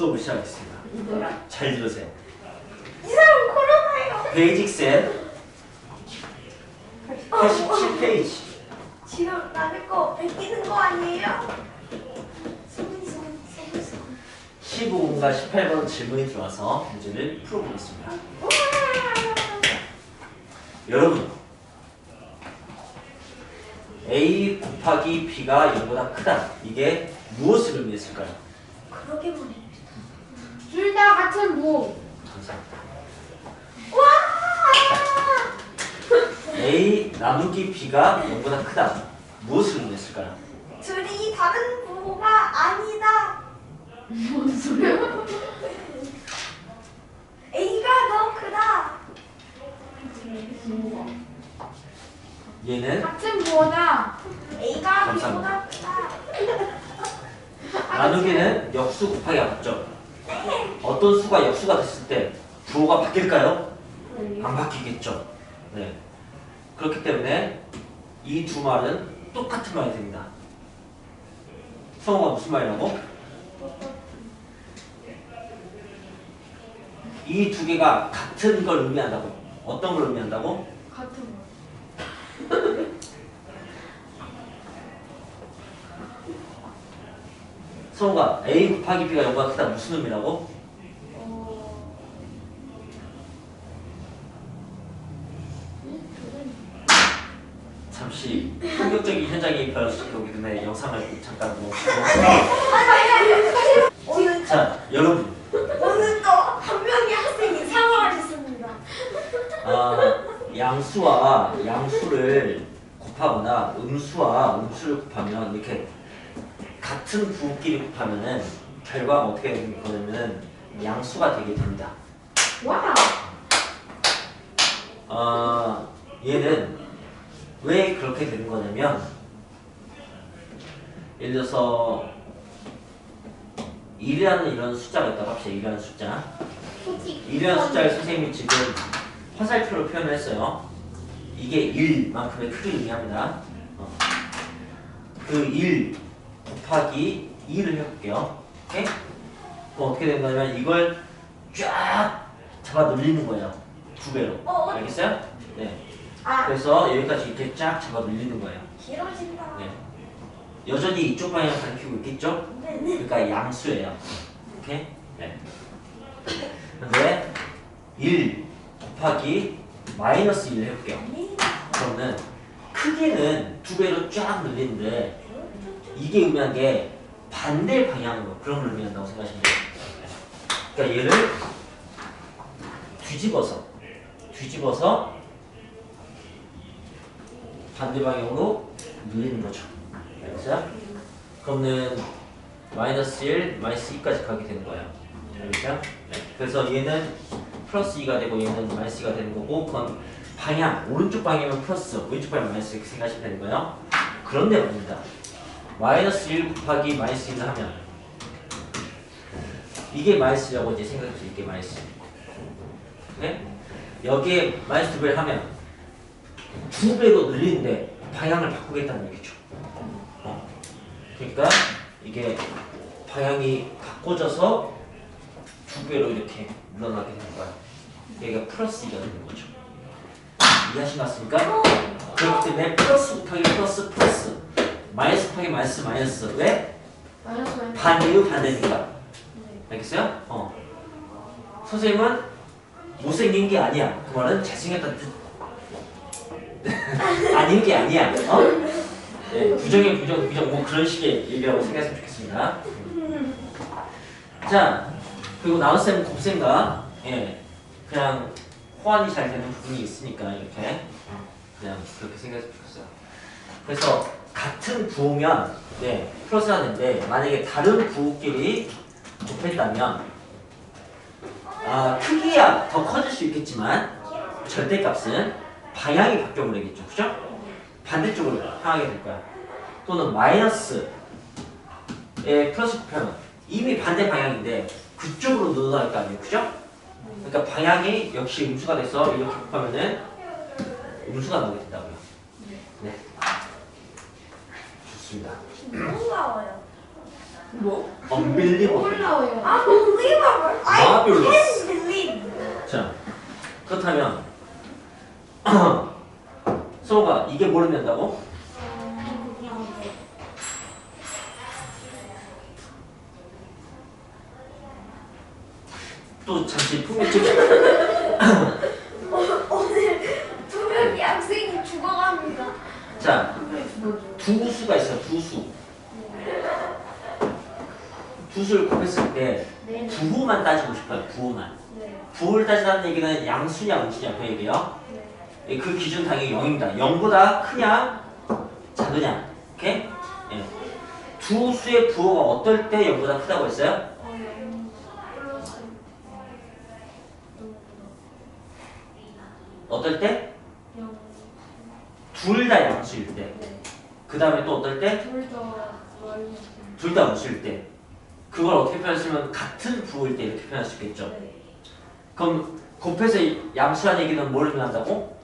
수업을 시작하겠습니다. 잘 들으세요. 이 사람 코로나예요. 베이직 셋 87페이지 지금 나를 거 베끼는 거 아니에요? 소문 소문 소문 소문. 15번과 18번 질문이 들어와서 문제를 풀어보겠습니다. 여러분 A 곱하기 B가 0보다 크다. 이게 무엇을 의미했을까요? 그러게 말이에요. 둘 다 같은 무. 와! A 나누기 B가 0보다 크다. 무엇을 의미했을까요? 둘이 다른 부호가 아니다. 뭔 소리야? A가 더 크다. 얘는 같은 무어다. A가 감사합니다. B보다 크다. 나누기는 역수 곱하기 합죠. 어떤 수가 역수가 됐을 때 부호가 바뀔까요? 안 바뀌겠죠. 네. 그렇기 때문에 이 두 말은 똑같은 말이 됩니다. 성호가 무슨 말이라고? 이 두 개가 같은 걸 의미한다고. 어떤 걸 의미한다고? 같은 무. 성호가 A 곱하기 B가 0보다 크다 무슨 의미라고? 잠시 충격적인 현장이 벌어지기 때문에 영상을 잠깐 뭐 오늘 자 여러분 오늘 또 한 명의 학생이 사망하셨습니다. 아, 양수와 양수를 곱하거나 음수와 음수를 곱하면 이렇게 같은 부호끼리 곱하면은 결과가 어떻게 되는 거냐면 양수가 되게 됩니다. 와우. 아, 얘는 왜 그렇게 되는 거냐면 예를 들어서 1이라는 이런 숫자가 있다고 합시다. 1이라는 숫자. 1이라는 숫자를 선생님이 지금 화살표로 표현을 했어요. 이게 1만큼의 크기를 의미합니다. 어. 그 1 곱하기 2를 해볼게요. 오케이? 그럼 어떻게 되는 거냐면 이걸 쫙 잡아 늘리는 거예요. 두 배로. 어, 어. 알겠어요? 네. 아 그래서 여기까지 이렇게 쫙 잡아 늘리는 거예요. 길어진다. 네. 여전히 이쪽 방향 가리키고 있겠죠? 네네. 그러니까 양수예요. 오케이? 네. 근데 1 곱하기 마이너스 1을 해볼게요. 그러면 크기는 두 배로 쫙 늘리는데 이게 의미한 게 반대 방향으로 그런 걸 의미한다고 생각하시면 돼요. 그러니까 얘를 뒤집어서 뒤집어서 반대 방향으로 늘리는 거죠. 알겠어요? 그러면 마이너스 1, 마이너스 2까지 가게 되는 거예요. 알겠죠? 네. 그래서 얘는 플러스 2가 되고 얘는 마이너스 2가 되는 거고 그건 방향, 오른쪽 방향이면 플러스, 왼쪽 방향 마이너스 이렇게 생각하시면 되는 거예요. 그런데 말입니다. 마이너스 1 곱하기 마이너스 1을 하면 이게 마이너스라고 이제 생각해 주세요. 이게 마이너스. 네? 여기에 마이너스 2배를 하면 두 배로 늘리는데 방향을 바꾸겠다는 얘기죠. 어. 그러니까 이게 방향이 바꿔져서 두 배로 이렇게 늘어나게 되는 거야. 얘가 플러스 2가 되는 거죠. 이해하신 것 같습니까? 그렇기 때문에 플러스 곱하기 플러스 플러스 마이너스 곱하기 마이너스 마이너스 왜? 마이너스 마이너스. 반대요 반대니까 알겠어요? 어 선생님은 못생긴 게 아니야 그 말은 잘생겼다는 뜻 아닌 게 아니야 어? 네, 부정의 부정 부정 뭐 그런 식의 얘기라고 생각했으면 좋겠습니다 자 그리고 나눗셈 곱셈과 예 그냥 호환이 잘 되는 부분이 있으니까 이렇게 그냥 그렇게 생각했으면 좋겠어요 그래서 같은 부호면 네 플러스가 되는데 만약에 다른 부호끼리 곱했다면 아 크기야 더 커질 수 있겠지만 절대값은 방향이 바뀌어버리겠죠 그죠? 반대쪽으로 향하게 될 거야 또는 마이너스에 플러스 곱하면 이미 반대 방향인데 그쪽으로 늘어날 거 아니에요 그죠? 그러니까 방향이 역시 음수가 돼서 이렇게 곱하면은 음수가 나오게 된다고요 네 좋습니다 너무 나와요. 뭐? unbelievable. 올라와요. Unbelievable. I Marvelous. can't believe. 자, 그렇다면 소가 이게 뭐를 낸다고? 또 잠시 풍미증 오늘 두 명의 학생이 죽어갑니다. 자, 뭐죠? 두 수가 있어요. 두 수. 두 수를 곱했을 때 네. 부호만 따지고 싶어요. 부호만. 네. 부호를 따지다는 얘기는 양수냐 음수냐 그 얘기예요. 네. 예, 그 기준 당연히 0입니다. 0보다 크냐 작으냐. 오케이? 예. 두 수의 부호가 어떨 때 0보다 크다고 했어요? 어, 어떨 때? 영. 둘다 양수일 때. 네. 그 다음에 또 어떨 때? 둘다. 둘다 음수일 때. 그걸 어떻게 표현하시면 같은 부호일 때 이렇게 표현할 수 있겠죠. 네. 그럼 곱해서 양수란 얘기는 뭘 의미한다고?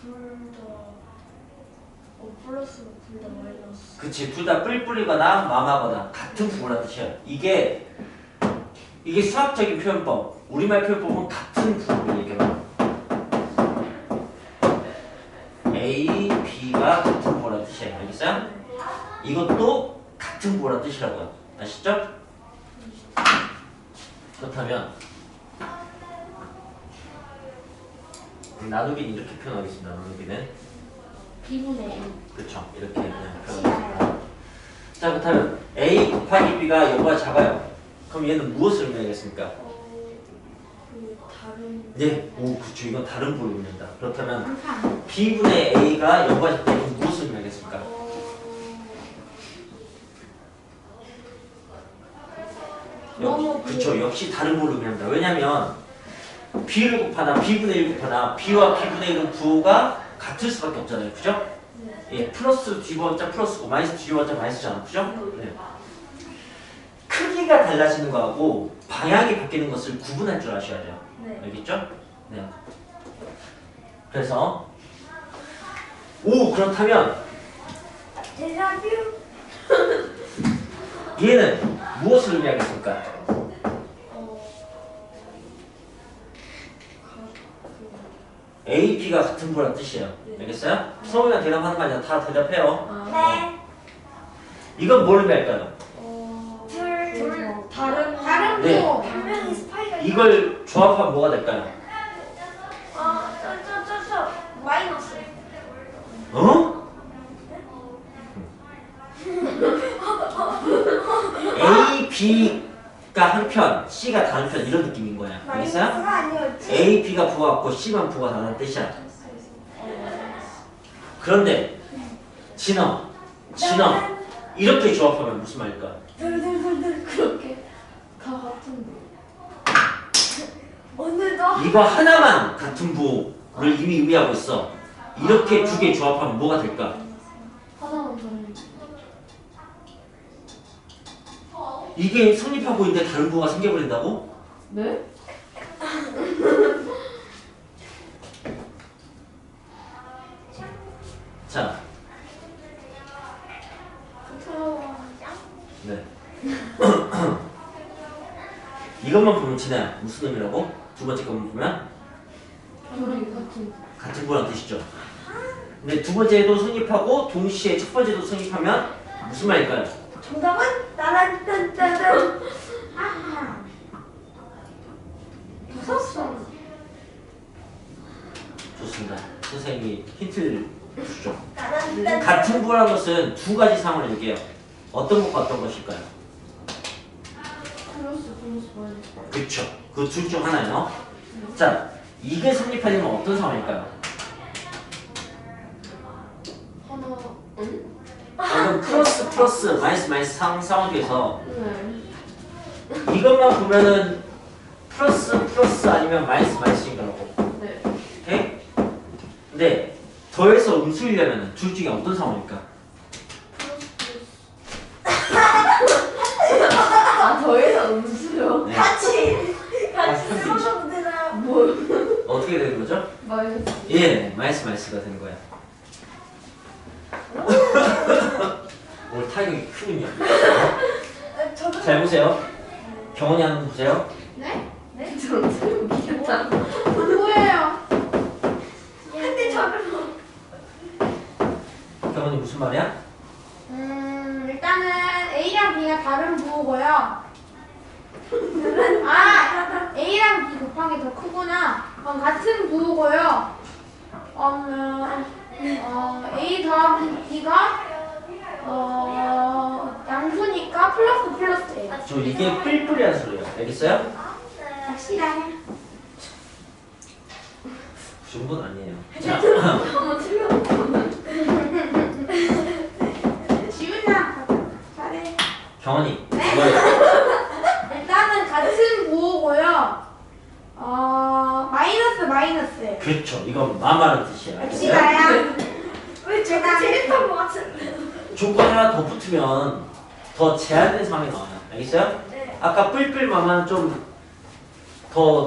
둘다 어, 플러스 둘다 마이너스. 그치 둘 다 뿔뿔이거나 마마거나 같은 부호라는 뜻이에요 이게 이게 수학적인 표현법 우리말 표현법은 같은 부호를 얘기해요 A, B가 같은 부호라는 뜻이에요 알겠어요? 이것도 같은 부호라는 뜻이라고요 아시죠? 그렇다면 나누기는 이렇게 표현하겠습니다 나누기는 B분의 1. 그렇죠 이렇게 그냥 표현하겠습니다 자 그렇다면 A 곱하기 B가 0보다 작아요. 그럼 얘는 무엇을 의미하겠습니까? 어, 그 다른 네, 오 그렇죠 이건 다른 의미한다. 그렇다면. B분의 A가 0보다 작다 이건 무엇을 의미하겠습니까? 그렇죠 역시 다른 부를 의미합니다. 왜냐하면 B를 곱하나 B분의 1 곱하나 B와 B분의 1은 부호가 같을 수밖에 없잖아요. 그죠? 예, 플러스 뒤집어봤자 플러스고 마이너스 뒤집어봤자 마이너스잖아. 그죠? 네. 크기가 달라지는 거하고 방향이 바뀌는 것을 구분할 줄 아셔야 돼요. 네. 알겠죠? 네. 그래서 오 그렇다면. 얘는 무엇을 의미하겠습니까? A, B가 같은 부란 뜻이에요. 알겠어요? 성우가 대답하는 거 아니라 다 대답해요. 네. 이건 뭘 의미할까요? 어. 둘. 둘 다른 다른 네. 부. 한 명이 스파이가 있- 이걸 조합하면 뭐가 될까요? 어, 저, 저, 저, 저, 마이너스. 어? A, B 가 한 편, C가 다른 편 이런 느낌인 거야. 알겠어요? A, B가 부가 같고 C만 부가 다른 뜻이야. 그런데 진어, 진어 이렇게 조합하면 무슨 말일까? 둘둘둘둘 그렇게 다 같은 부. 오늘도 이거 하나만 같은 부를 이미 의미하고 있어. 이렇게 두 개 조합하면 뭐가 될까? 하나만 더는 이게 성립하고 있는데 다른 부가 생겨버린다고? 네? 자. 네. 이것만 보면 진아야 무슨 의미라고? 두 번째 것만 보면 둘이 같은 같은 부란 뜻이죠. 근데 두 번째도 성립하고 동시에 첫 번째도 성립하면 무슨 말일까요? 정답은 따란딴따란. 아, 무섭어. 좋습니다. 선생님이 힌트를 주죠. 따란딴. 같은 부라는 것은 두 가지 상황을 얘기해요. 어떤 것과 어떤 것일까요? 그렇죠. 그둘 중 하나예요. 자, 이게 성립하려면 어떤 상황일까요? 하나. 응? 방금 플러스 플러스 마이너스 마이너스 상, 상황 중에서 네. 이것만 보면은 플러스 플러스 아니면 마이너스 마이너스인 거라고. 네. 오케이? 근데 더해서 음수이려면 둘 중에 어떤 상황일까? 아 더해서 음수요? 네. 같이 아, 같이 쓰셔도 되나요? 뭘? 어떻게 되는 거죠? 마이너스. 예, 마이너스 마이너스가 되는 거야. 오늘 타이 크군요. 어? 아, 저도 잘 보세요. 경원이 하는 거 보세요. 네? 네? 웃기겠다. 안 보여요. 근데 저를 경원이 무슨 말이야? 음 일단은 A랑 B가 다른 부호고요. 아 A랑 B 곱한 게 더 크구나. 그럼 같은 부호고요. 어, 어 A 더하기 B가 어 양수니까 플러스 플러스예요. 저 이게 뿔뿔이라는 소리예요. 알겠어요? 확실하네. 그 정도는 아니에요. 자, 한번 틀렸구나. 지훈아 잘해. 경원이 네? 이거예요. 일단은 같은 부호고요. 어 마이너스 마이너스예요. 그렇죠. 이건 마마라는 뜻이에요. 알겠어요? 왜 제가 재밌던 것 같은데? 조건 하나 더 붙으면 더 제한된 상황이 나와요. 알겠어요? 네. 아까 뿔뿔 마마는 좀더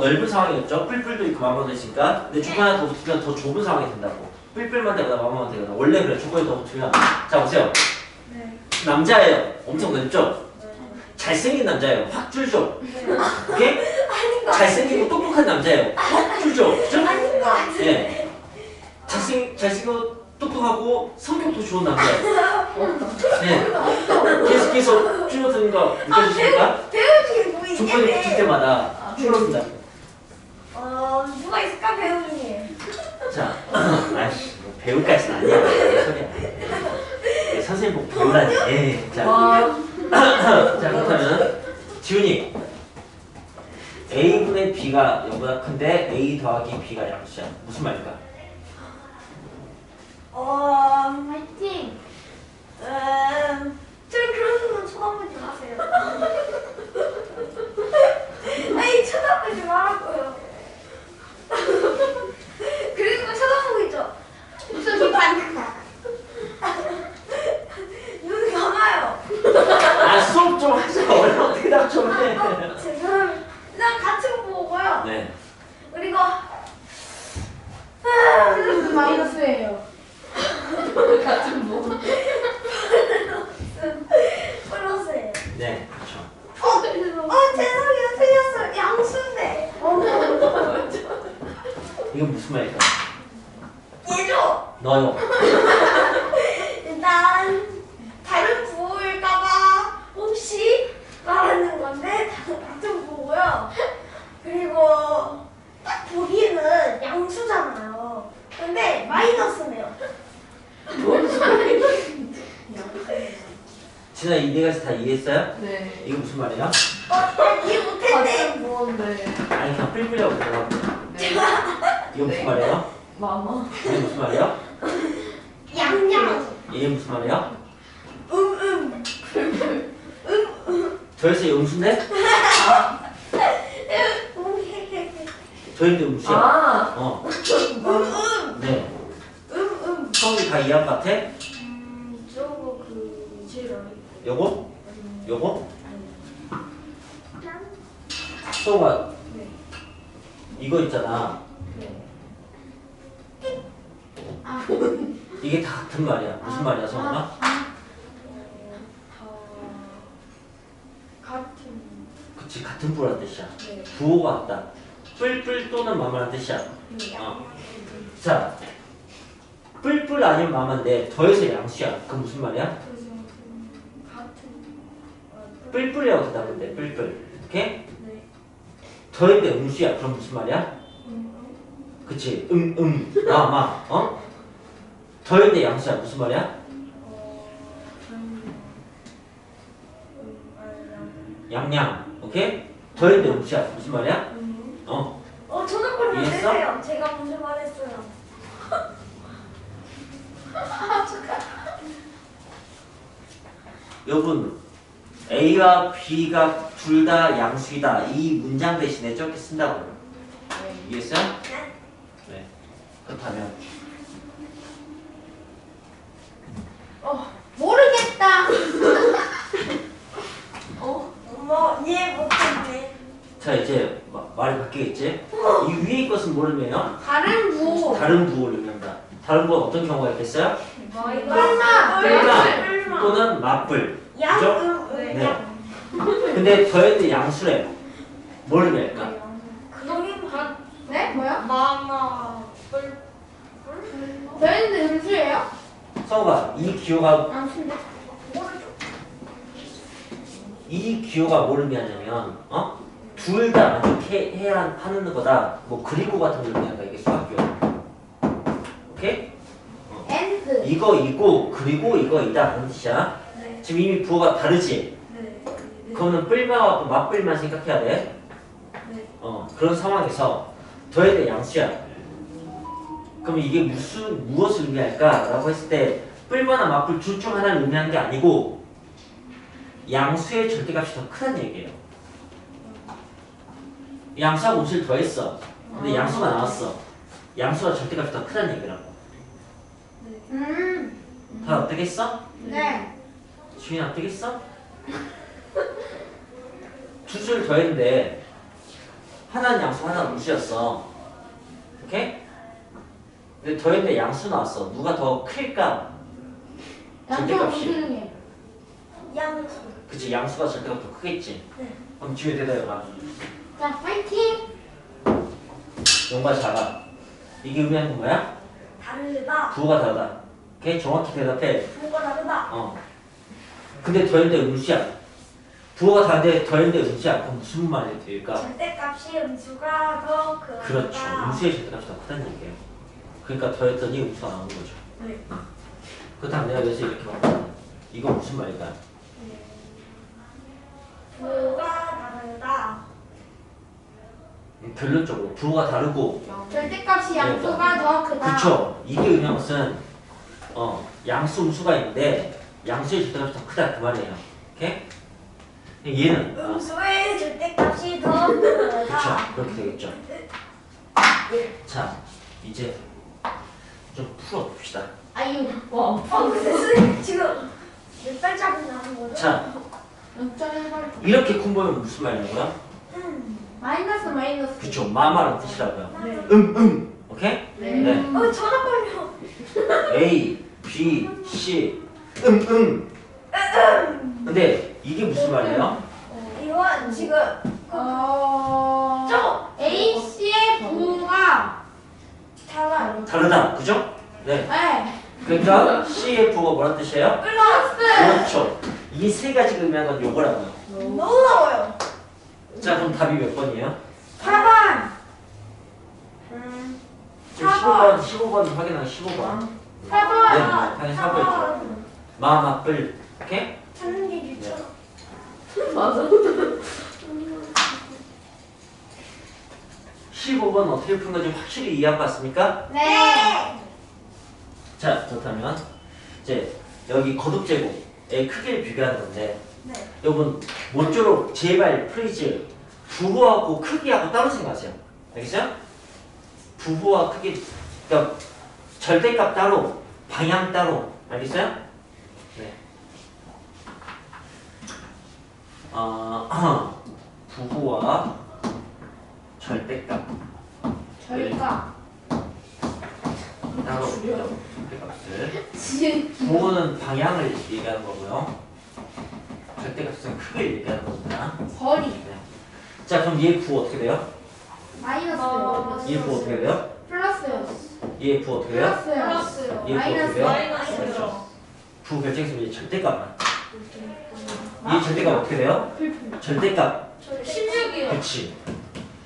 넓은 상황이었죠. 뿔뿔도 있고 마마도 있으니까. 근데 조건 하나 더 붙으면 더 좁은 상황이 된다고. 뿔뿔만 되거나 마마만 되거나. 원래 그래. 조건이 더 붙으면. 자 보세요. 네. 남자예요. 엄청 넓죠? 잘생긴 남자예요. 확 줄죠? 오케이? 잘생기고 똑똑한 남자예요. 확 줄죠? 그죠? 예. 잘생, 잘생기고 똑똑하고 성격도 좋은 남자예요. 예. 계속해서 줄어드는 거 느껴지십니까? 배우 중에 뭐 조건이 붙을. 때마다 줄어든다. 어 누가 있을까 배우 중에? 자, 아이씨, 뭐 배우까지는 아니야. 뭔 소리야. 예, 선생님 보고 배우라니. 예. 자, 와. 자 그렇다면 지훈이 a분의 b가 0보다 큰데 a 더하기 b가 양수야. 무슨 말일까? 어 화이팅. 음, 저를 그런 식으로 쳐다보지 마세요. 아니 쳐다보지 말라고요. 그리고 쳐다보고 있죠. 무슨 반응가? 눈 감아요. 아 수업 좀 하자. 원래 대답 좀 해. 죄송합니다. 난 같은 보고요. 네. 그리고 플러스 마이너스예요. 같은 뭐. 플러스예요. 네, 그렇죠. 어, 어 죄송해요 틀렸어요. 양수인데. 이건 무슨 말일까? 얘죠. 너요. 일단 다른 부호일까봐 혹시 말하는 건데 다- 같은 부호고요. 그리고 딱 보기에는 양수잖아요. 근데 마이너스네요. 뭔 소리? 진아 이 네 가지 다 이해했어요? 네. 이거 무슨 말이야? 어, 난 이해 못했네. 같은 무언데. 아니 그냥 뿔뿔이라고 들어가면 돼. 네. 이거 무슨 말이에요? 마마. 이게 무슨 말이야? 양양. 이게 무슨 말이야? 음음. 더해서 음수인데? 더했는데 음수야. 아. 어. 음음. 네. 음음. 성이 다 이해한 것 같아? 음, 저거 그 제일 어렵고. 요거? 요거? 소가 네. 이거 있잖아. 아. 이게 다 같은 말이야. 무슨 말이야, 성아? 어, 다 같은. 그치, 같은 부라는 뜻이야. 네. 부호가 같다. 뿔뿔 또는 마마라는 뜻이야. 어. 자, 뿔뿔 아니면 마마인데 더해서 양수야. 그럼 무슨 말이야? 그. 어, 뿔뿔이라고 대답하는데 뿔뿔. 이렇게? 네. 더했는데 음수야. 그럼 무슨 말이야? 음, 그치, 음, 음, 마, 마, 어? 더했는데 양수야. 무슨 말이야? 양양. 오케이? 더했는데 음수야. 무슨 말이야? 음. 어. 어, 안 이해했어? 내세요. 제가 먼저 말했어요. 여러분 A와 B가 둘 다 양수이다 이 문장 대신에 저렇게 쓴다고요 이해했어요? 네. 네 그렇다면 어, 모르겠다. 어? 엄마, 이해 못했네. 자 이제 마- 말이 바뀌겠지? 이 위에 것은 모르면 다른 부호. 다른 부호를 의미한다 다른 부호 어떤 경우가 있겠어요? 뿔마. 뿔마 뿔마. 또는 맞불 그죠? 네. 네. 근데 더했는데 양수래. 뭘 의미할까? 그동이 반 네? 뭐요? 마마 뿔 저희는 음수예요? 성우가 이 기호가 암수인데? 이 기호가 뭘 의미하냐면 어? 둘다 만족해 해야 하는 거다. 뭐 그리고 같은 걸 의미한다. 이게 수학 기호. 오케이? 엔드. 이거 이고 그리고 이거 이다 그런 뜻이야. 네. 지금 이미 부호가 다르지. 네. 그거는 뿔만 갖고 맞뿔만 생각해야 돼. 네. 어 그런 상황에서 더해야 돼 양수야. 그럼 이게 무슨 무엇을 의미할까라고 했을 때 뿔만한 맞뿔 둘 중 하나를 의미하는 게 아니고 양수의 절대값이 더 크다는 얘기예요. 양수하고 음수를 더했어. 근데 양수가 나왔어. 양수가 절대값이 더 크다는 얘기라고. 음. 다 어떻겠어? 네. 주인 어떻겠어? 두 줄 더했는데 하나는 양수 하나는 음수였어. 오케이? 근데 더했는데 양수 나왔어. 누가 더 클까? 절대값이. 양수 그치 양수가 절대값 더 크겠지. 네. 그럼 지우에 대답해봐. 자, 파이팅! 용과 작아. 이게 의미하는 건 뭐야? 다르다 부호가 다르다. 오케이? 정확히 대답해. 부가 다르다 어. 근데 더했는데 음수야. 부호가 다른데 더했는데 음수야. 그럼 무슨 말이 될까? 절대값이 음수가 더 크다 그렇죠. 음수의 절대값이 더 크다는 얘기예요. 그러니까 더했더니 음수가 나오는 거죠. 네. 그렇다면 내가 여기서 이렇게 말한다. 이거 무슨 말일까? 부가 다르다 음, 결론적으로 부호가 다르고 절대값이 양수가 더 크다. 그쵸. 이게 의미한 것은 어 양수 음수가 있는데 양수의 절대값이 더 크다 그 말이에요. 오케이? 얘는 어, 음수의 절대값이 더 크다 그쵸. 그렇게 되겠죠. 자 이제 좀 풀어봅시다. 아유, 와, 어 근데 선생님 지금 몇 발자국 나온 거죠? 자 0.1번. 이렇게 쿵보면 무슨 말이냐고요? 음. 마이너스 마이너스. 그쵸. 마마라는 뜻이라고요. 네. 음 음. 오케이? 네. 네. 어 전화번호 A, B, C, 음, 음. 근데 이게 무슨 말이에요? 이건 지금 어. 저 A, C의 부호가. 달라요 다르다, 그죠? 네. 네. 그러니까 CF가 뭐란 뜻이에요? 플러스. 그렇죠. 이 세 가지 의미하는 건 요거라고요. 너무 나와요 자, 그럼 답이 몇 번이에요? 4번. 음. 지금 15번, 15번 확인하고 15번. 네, 4번. 당연히 4번이죠. 마음 앞을, 오케이? 찾는 게 유치원 맞아. 15번 어떻게 푼 건지 확실히 이해한 것 같습니까? 네. 자, 그렇다면 이제 여기 거듭 제곱의 크기를 비교하는 건데 네. 여러분 모쪼록 제발 플리즈 부호하고 크기하고 따로 생각하세요. 알겠어요? 부호와 크기 그러니까 절대값 따로 방향 따로 알겠어요? 네. 어, 부호와 절대값 절가. 따로 줄여. 절대값을. 부호는 방향을 얘기하는 거고요. 절대값은 크기를 얘기하는 겁니다. 거리. 네. 자 그럼 얘 부호 어떻게 돼요? 마이너스. 얘 부호 어떻게 돼요? 플러스요. 얘 부호 어떻게 돼요? 플러스요. 얘 부호 어떻게 마이너스. 돼요? 마이너스요. 결정했으면 얘 절대값만. 얘 절대값 어떻게 돼요? 절대값. 16이요. 그렇지.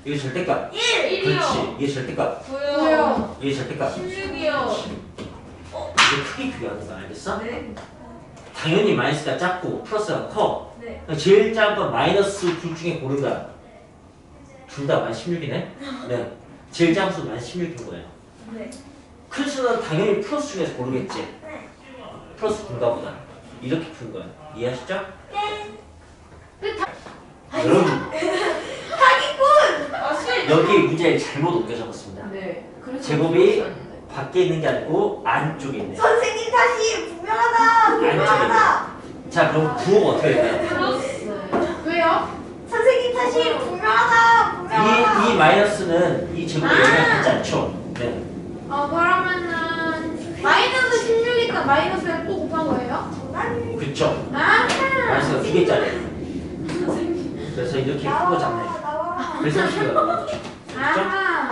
이게 절대값. 1 그렇지. 얘 절대값. 9요. 얘 절대값. 16이요. 이게 크기 비교하는 거 알겠어? 네. 당연히 마이너스가 작고 플러스가 커. 네. 그러니까 제일 작은 건 마이너스 둘 중에 고른 거야. 둘다 마이너스 16이네? 네. 수는 마이너스 16인 거예요. 네. 큰 수는 당연히 플러스 중에서 고르겠지. 네. 플러스 군가 보다. 이렇게 푼 거예요. 이해하시죠? 여러분, 사기꾼. 아. 여기 문제를 잘못 옮겨 적었습니다. 네. 그래서 제곱이. 밖에 있는 게 아니고 안쪽에 있네. 선생님 탓이 분명하다. 분명하다. 자, 그럼 부호가 어떻게 될까요? 플러스. 왜요? 선생님 탓이 분명하다. 분명하다. 이, 이 마이너스는 이 제곱에 영향을 받지 않죠. 네. 어, 그러면은. 마이너스 16이니까 마이너스를 또 곱한 거예요? 그쵸. 아하. 두 개짜리. 그래서 이렇게 크고 작네. 나와 나와. 그래서 키가